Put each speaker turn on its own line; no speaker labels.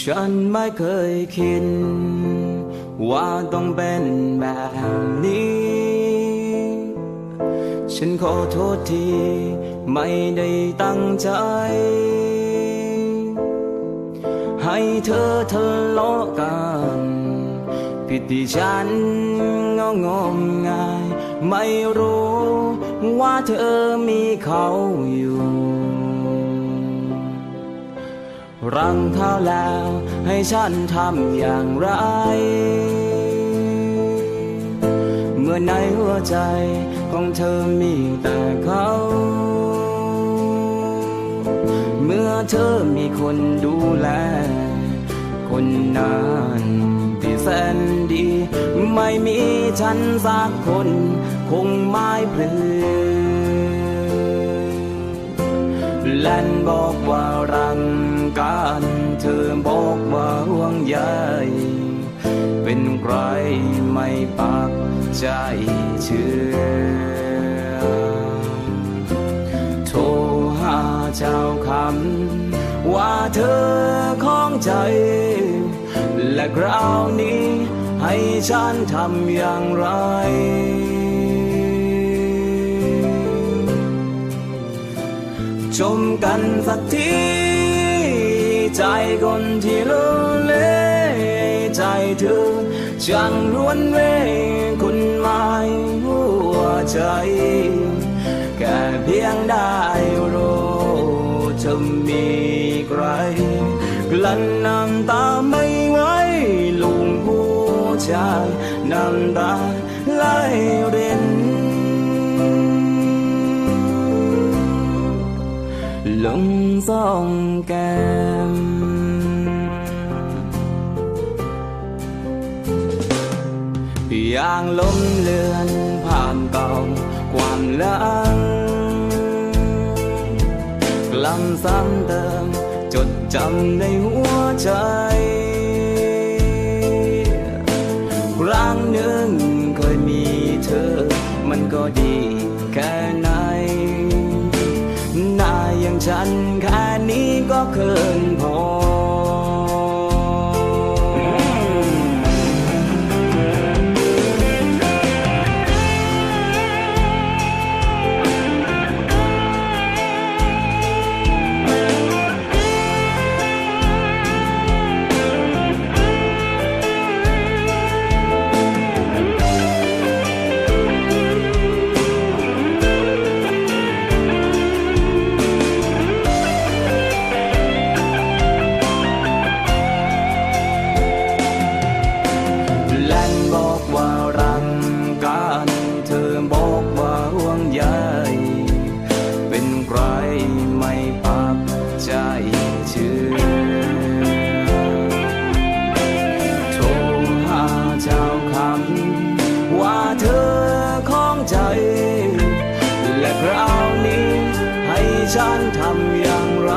ฉันไม่เคยคิด ว่าต้องเป็นแบบนี้ ฉันขอโทษทีไม่ได้ตั้งใจ ให้เธอทะเลาะกันผิดที่ฉันงงมงาย ไม่รู้ว่าเธอมีเขาอยู่ รังเท้าแล้วให้ฉันทำอย่างไร เมื่อในหัวใจของเธอมีแต่เขา เมื่อเธอมีคนดูแล คนนั้นที่แสนดี ไม่มีฉันสักคน คงไม่เพลือแลนบอกว่ารั ใครไม่ปักใจเชื่อ โทรหาเจ้าคำว่าเธอของใจ และคราวนี้ให้ฉันทำอย่างไรชมกันสักทีใจคนที่รู้เลใจเธอ ช่างรวนเวคุณหมายหัวใจ แค่เพียงได้รู้เธอมีใครกลั้นน้ำตาไม่ไหวลุงผู้ชายน้ำตาไหลเรินลงสองแก้ อย่างลมเลือนผ่านเก่าความลังกล้ำซ้ำเติมจดจำในหัวใจ ครั้งหนึ่งเคยมีเธอ มันก็ดีแค่ไหนหน้าอย่างฉันแค่นี้ก็เคิน ฉันทำอย่างไร